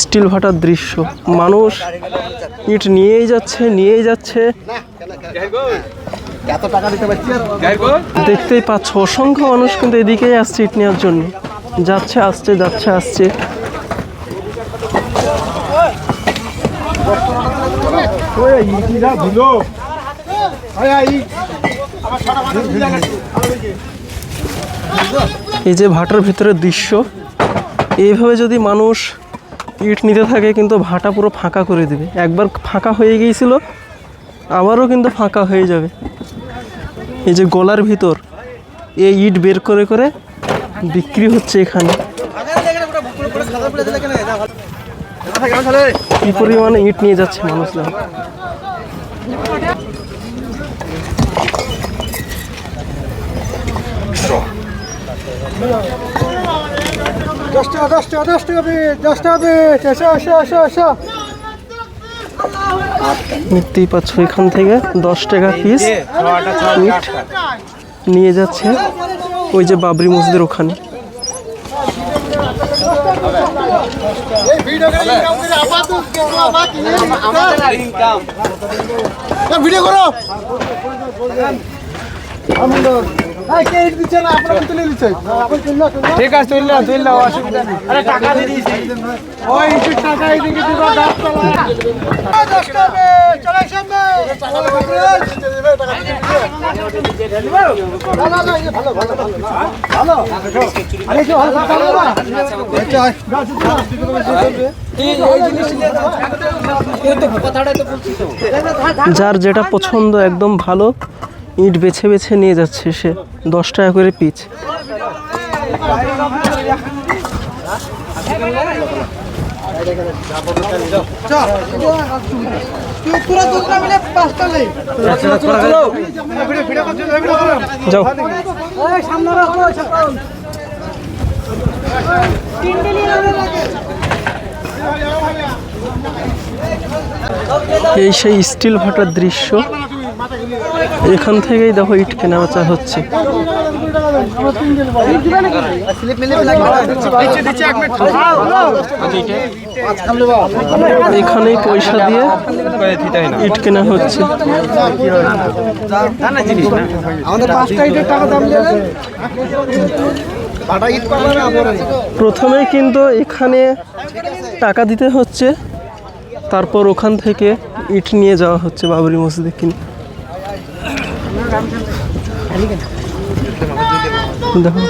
Still ভাটার দৃশ্য। মানুষ ইট নিয়েই যাচ্ছে নিয়েই যাচ্ছে। দেখতেই পাচ্ছ, অসংখ্য মানুষ কিন্তু এদিকেই আসছে ইট নেওয়ার জন্য। যাচ্ছে, আসছে যাচ্ছে, আসছে। এই যে ভাটার ভিতরের দৃশ্য, এইভাবে যদি মানুষ ইট নিতে থাকে কিন্তু ভাটা পুরো ফাঁকা করে দেবে। একবার ফাঁকা হয়ে গিয়েছিল, আবারও কিন্তু ফাঁকা হয়ে যাবে। এই যে গলার ভিতর, এই ইট বের করে করে বিক্রি হচ্ছে এখানে। কি পরিমাণে ইট নিয়ে যাচ্ছে মানুষরা। দশ টাকা দশ টাকা দশ টাকা পিস দশ টাকা পিস এসো এসো এসো এসো। দেখতেই পাচ্ছ এখান থেকে দশ টাকা পিস ইট নিয়ে যাচ্ছে ওই যে বাবরি মসজিদের ওখানে। এই ভিডিও করে ঠিক আছে অসুবিধা নেই। যার যেটা পছন্দ একদম ভালো। ইট বেছে বেছে নিয়ে যাচ্ছে সে। দশ টাকা করে পিচ। এই সেই স্টিল ভাটার দৃশ্য। এখান থেকেই দেখো ইট কেনা বেচা হচ্ছে। এখানেই পয়সা দিয়ে ইট কেনা হচ্ছে। প্রথমে কিন্তু এখানে টাকা দিতে হচ্ছে, তারপর ওখান থেকে ইট নিয়ে যাওয়া হচ্ছে বাবরি মসজিদে কিনে। দেখো